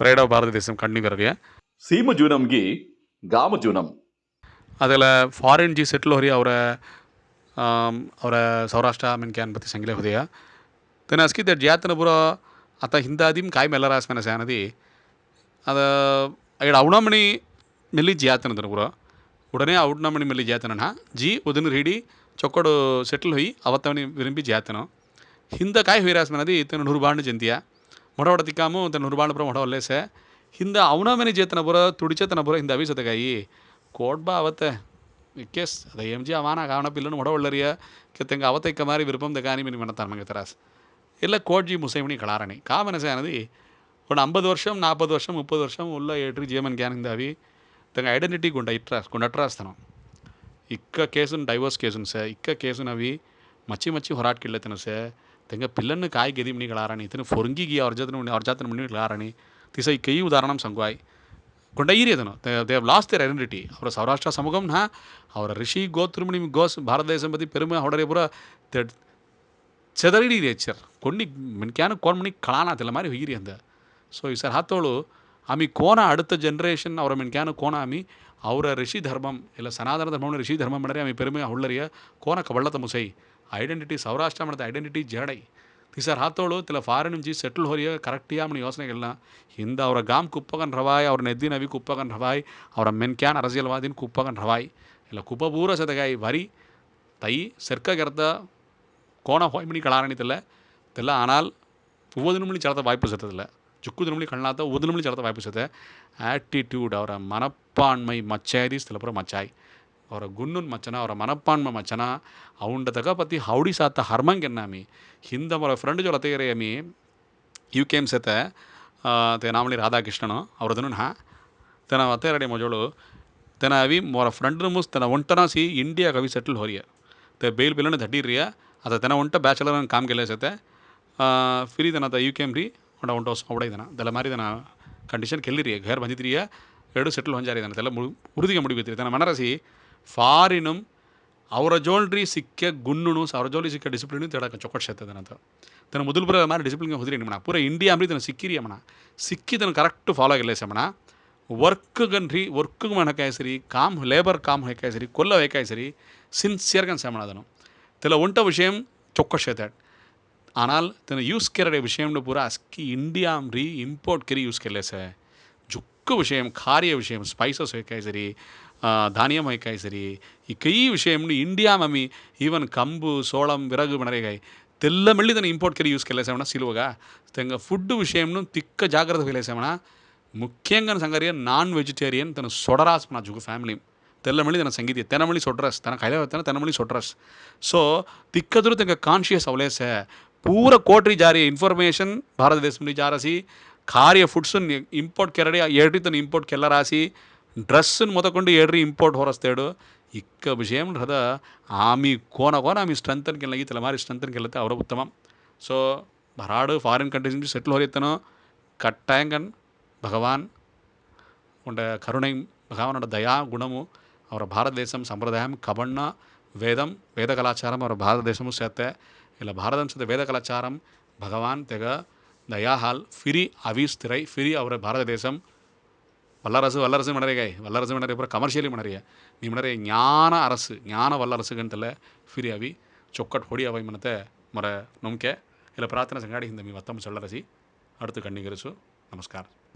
pride of భారతదేశం కండిగరగా ಸೀಮ ಜೂನಂಗೆ ಗಾಮ ಜೂನಂ ಅದೆಲ್ಲ foreign G settle ಹೊರಿ ಅವರ ಅವರ ಸೌರಾಷ್ಟ್ರ ಆಮೇಲೆ ಕ್ಯಾನ್ಪತಿ ಸಂಗಲೆ ಹೋದೆಯ ತನ್ನ ಅಸ್ಕಿ ದಟ್ ಜಾತನ ಬುರ ಆತ ಹಿಂದಾದಿಮ್ ಕಾಯಿ ಮೆಲ್ಲರಾಸ್ ಮನಸ ಅನ್ನದಿ ಅದ ಐಡ ಔಣಮಣಿ ಮೆಲ್ಲಿ ಜಾತನ ಅದರ ಬುರ ಉಡನೆ ಔಣಮಣಿ ಮೆಲ್ಲಿ ಜಾತನ ಜಿ ಉದನ ಹಿಡಿ ಚೊಕ್ಕಡು ಸೆಟ್ಲ್ ಹೊಯಿ ಅವತ್ತವನಿ ವಿರಂಬಿ ಜಾತನ ಹಿಂದ ಕಾಯಿ ಹೊಯ್ರಾಸ್ ಮನದಿ ಇತನ ನೂರು ಬಾಂಡ್ ಜಂತಿಯ மொட உடத்திக்காமல் தன் ஒரு பாலப்புறம் மொட வரலேசே இந்த அவுனாமணி ஜேத்தனை புற துடிச்சத்தனை புற இந்த அவிசத்தை காய் கோட்பா அவத்தை கேஸ் அதை எம்ஜி அவனா காவனப்பு இல்லைன்னு மொட உள்ளறிய கித்தங்க இக்க மாதிரி விருப்பம் இந்த காணிமணி மனத்தான் மங்கத்தராஸ் இல்லை கோட்ஜி முசைமணி கலாரணி காமனசானது ஒன்று ஐம்பது வருஷம் நாற்பது வருஷம் முப்பது வருஷம் உள்ள ஏற்றி ஜேமன் கேன் இந்த அவி தங்க ஐடென்டிட்டி குண்ட இட்ராஸ் கொண்டட்ராஸ் தனம் இக்க கேஸுன்னு டைவோர்ஸ் கேஸுன்னு சார் இக்க கேஸுன்னு அவி மச்சி மச்சி ஹொராட்கில்லத்தினு சார் തെങ്ങ് പില്ലന് കായ് ഗതിമിണി കളാറാണി ഇതിന് ഫൊറുങ്കിഗി അർജത്തിന് മുണി അർജത്തിന് മുണി കളാറാണി തിസൈ കൈ ഉದಾಹರಣಂ ಸಂಗುವಾಯ್ ಕೊಂಡೈರಿ ಅದನ್ನು ದೇ ಲಾಸ್ಟ್ ದೇರ್ ಐಡೆಂಟಿಟಿ ಅವರ ಸೌರಾಷ್ಟ್ರ ಸಮಗಮನ ಅವರ ಋಷಿ ಗೋತ್ರಮುಣಿ ಗೋಸ್ ಭಾರತ దేశం ప్రతి పెరుమ హొడరేపుర చెదరిడి నేచర్ కొన్ని మెన్క్యాను కోన్మణి కళానా తెల్ల మారి హుయిరి అంద సో ఈ సార్ హాతోಳು आम्ही कोण आडत जनरेशन ಅವರ ಮೆನ್ಕ್ಯಾನ ಕೋಣ ಆಮಿ ಅವರ ಋಷಿ ಧರ್ಮಂ ಇಲ್ಲ ಸನಾತನ ಧರ್ಮವನ್ನು ಋಷಿ ಧರ್ಮ ಮಾಡಿದ್ರೆ ಆಮಿ ಪೆರುಮೆ ಹುಳ್ಳರಿಯ ಕೋನ ಕಬಳ್ಳತ ಮುಸೈ ಐಡೆಂಟಿಟಿ ಸೌರಾಷ್ಟ್ರ ಮಾಡಿದ ಐಡೆಂಟಿಟಿ ಜಡೈ ತಿಸರ್ ಹಾತೋಳು ತಿಲ ಫಾರಿನ್ నుంచి ಸೆಟ್ಲ್ ಹೊರಿಯ ಕರೆಕ್ಟಿಯಾ ಮನಿ ಯೋಚನೆಗೆಲ್ಲ ಹಿಂದ ಅವರ ಗಾಮ್ ಕುಪ್ಪಗನ್ ರವಾಯ್ ಅವ್ರ ನೆದ್ದಿನ ಅವಿ ಕುಪ್ಪಗನ್ ರವಾಯ್ ಅವರ ಮೆನ್ಕ್ಯಾನ್ ಅರಜಿಯಲ್ವಾದಿನ ಕುಪ್ಪಗನ್ ರವಾಯ್ ಇಲ್ಲ ಕುಪಬೂರ ಸದಗಾಯಿ ವರಿ ತೈ ಸರ್ಕಗೆರ್ದ ಕೋಣ ಹೊಯ್ಮಿನಿ ಕಳಾರಣಿತಿಲ್ಲ ತೆಲ್ಲ ஆனால் ஒவ்வொரு நிமிடம் செலுத்த வாய்ப்பு செலுத்ததில்லை ಚಿಕ್ಕುದ ನಂಬಳಿ ಕಣ್ಣಾತ ಉದ ನಂಬಳಿ ಚಲತ ವಾಯಿಸುತ್ತೆ ಆ್ಯಟಿಟ್ಯೂಡ್ ಅವರ ಮನಪ್ಪಾನ್ಮೈ ಮಚ್ಚಾರೀಸ್ ತಿಲಪುರ ಮಚ್ಚಾಯ್ ಅವರ ಗುಣ್ಣನ್ ಮಚ್ಚನ ಅವರ ಮನಪ್ಪಾನ್ಮ ಮಚ್ಚನ ಅವಂಡ ತಗ ಪತಿ ಹೌಡಿ ಸಾತ ಹರ್ಮಂಗೆನ್ನಾಮಿ ಹಿಂದೆ ಅವರ ಫ್ರೆಂಡ್ ಜೊಲತೆಗೆರೆಯಮಿ ಯು ಕೆ ಎಮ್ ಸತೆ ತೇ ನಾಮಳಿ ರಾಧಾಕೃಷ್ಣನು ಅವ್ರದನ್ನು ಹಾ ತನ ಅತ್ತೇರಡಿ ಮೊಜೋಳು ತನ ಅವಿ ಅವರ ಫ್ರೆಂಡ್ ಮುಸ್ ತನ ಒಂಟನಾಸಿ ಇಂಡಿಯಾ ಕವಿ ಸೆಟ್ಲ್ ಹೋರಿಯ ತೆ ಬೇಲ್ ಬಿಲನ ಧಡ್ಡಿರ್ರಿಯ ಅದ ತನ ಒಂಟ ಬ್ಯಾಚುಲರ್ ಕಾಮ್ ಗೆಲ್ಲೆ ಸತೆ ಫ್ರೀ ತನ ಯು ಕೆ ಎಮ್ ರೀ ಹೊಂಡ ಹೊಂಟೋಸ್ಕೊ ಹೊಡೆದನ ಅದೆಲ್ಲ ಮಾರಿದನ ಕಂಡೀಷನ್ ಕೆಲ್ಲಿರಿ ಘೇರ್ ಬಂದಿದ್ರಿಯ ಎರಡು ಸೆಟ್ಲ್ ಹೊಂಜಾರಿದನ ಅದೆಲ್ಲ ಮು ಮುರಿದಿಗೆ ಮುಡಿಬೇತಿರಿ ತನ್ನ ಮನರಸಿ ಫಾರಿನಂ ಅವರ ಜೋಲ್ರಿ ಸಿಕ್ಕ ಗುಣ್ಣುನು ಅವರ ಜೋಲಿ ಸಿಕ್ಕ ಡಿಸಿಪ್ಲಿನು ತೇಡಕ ಚೊಕ್ಕಟ್ಸೆತ್ತದನಂತ ತನ್ನ ಮೊದಲು ಬರೋ ಮಾರಿ ಡಿಸಿಪ್ಲಿನ್ಗೆ ಹೋದ್ರಿ ನಿಮ್ಮಣ ಪೂರ ಇಂಡಿಯಾ ಅಂಬರಿ ತನ್ನ ಸಿಕ್ಕಿರಿ ಅಮ್ಮಣ ಸಿಕ್ಕಿದನು ಕರೆಕ್ಟ್ ಫಾಲೋ ಆಗಿಲ್ಲ ಸಮಣ ವರ್ಕ್ಗನ್ರಿ ವರ್ಕ್ಗೆ ಮಣ ಕಾಯಿಸಿರಿ ಕಾಮ್ ಲೇಬರ್ ಕಾಮ್ ಹೇಕಾಯಿಸಿರಿ ಕೊಲ್ಲ ಹೇಕಾಯಿಸಿರಿ ಸಿನ್ಸಿಯರ್ಗನ್ ಸಮಣ ಅದನ್ನು తెల వంట విషయం చొక్క చేతాడు ஆனால் தினம் யூஸ் கேரடைய விஷயம்னு பூரா அஸ்கி இண்டியாம் ரீ இம்போர்ட் கறி யூஸ் கேரளே சார் ஜுக்கு விஷயம் காரிய விஷயம் ஸ்பைசஸ் வைக்காய் சரி தானியம் வைக்காய் சரி இக்கை விஷயம்னு இண்டியா மமி ஈவன் கம்பு சோளம் விறகு வினரைகாய் தெல்ல மெல்லி தினம் இம்போர்ட் கறி யூஸ் கேரளே சேவனா சிலுவகா தெங்க ஃபுட்டு விஷயம்னு திக்க ஜாக்கிரத வகையில் சேவனா முக்கியங்கன்னு சங்கரியன் நான் வெஜிடேரியன் தன சொடராஸ் நான் ஜுக்கு ஃபேமிலி தெல்ல மொழி தன சங்கீத தென மொழி சொல்கிறஸ் தன கைதாவத்தனை தென மொழி சொல்கிறஸ் ஸோ திக்கதுரு தங்க கான்ஷியஸ் அவ்வளோ சார் पूरा कोटरी जा रही है इन्फॉर्मेशन भारत देश में जा रही ಖಾರಿಯ ಫುಡ್ಸನ್ ಇಂಪೋರ್ಟ್ ಕೆರಡಿ ಏಡ್ರಿ ತನ್ನ ಇಂಪೋರ್ಟ್ ಕೆಲ್ಲ ರಾಸಿ ಡ್ರೆಸ್ಸನ್ನು ಮೊದಕೊಂಡು ಏಡ್ರಿ ಇಂಪೋರ್ಟ್ ಹೊರಸ್ತೇಡು ಇಕ್ಕ ವಿಷಯಂ ಹದ ಆಮಿ ಕೋನ ಕೋನ ಆಮಿ ಸ್ಟ್ರೆಂತನ್ ಕೆಲ್ಲ ಈ ತಲೆಮಾರಿ ಸ್ಟ್ರೆಂತನ್ ಕೆಲ್ಲತ್ತೆ ಅವರ ಉತ್ತಮ ಸೊ ಬರಾಡು ಫಾರಿನ್ ಕಂಟ್ರೀಸ್ ಬಿ ಸೆಟ್ಲ್ ಹೋಗಿತ್ತನೋ ಕಟ್ಟಾಯಂಗನ್ ಭಗವಾನ್ ఉండ కరుణై భగవానుడ దయా గుణము అవర భారతదేశం సంప్రదాయం కబన్న వేదం వేద కళాచారం అవర భారతదేశము సేత్తే இல்லை இதில் பாரதம்சத்து வேத கலாச்சாரம் பகவான் தெக தயாஹால் ஃபிரி அவிஸ் திரை ஃபிரி அவர் பாரத தேசம் வல்லரசு வல்லரசு மணரிகை வல்லரசு மணரி அப்புறம் கமர்ஷியலி மணரிய நீ மணரிய ஞான அரசு ஞான வல்லரசுகன்றதில் ஃபிரி அவி சொக்கட் ஹொடி அவை மனத்தை முறை நொம்க்கே இல்லை பிரார்த்தனை செங்காடி இந்த மீ வத்தம் சொல்லரசி அடுத்து கண்ணிகரசு நமஸ்காரம்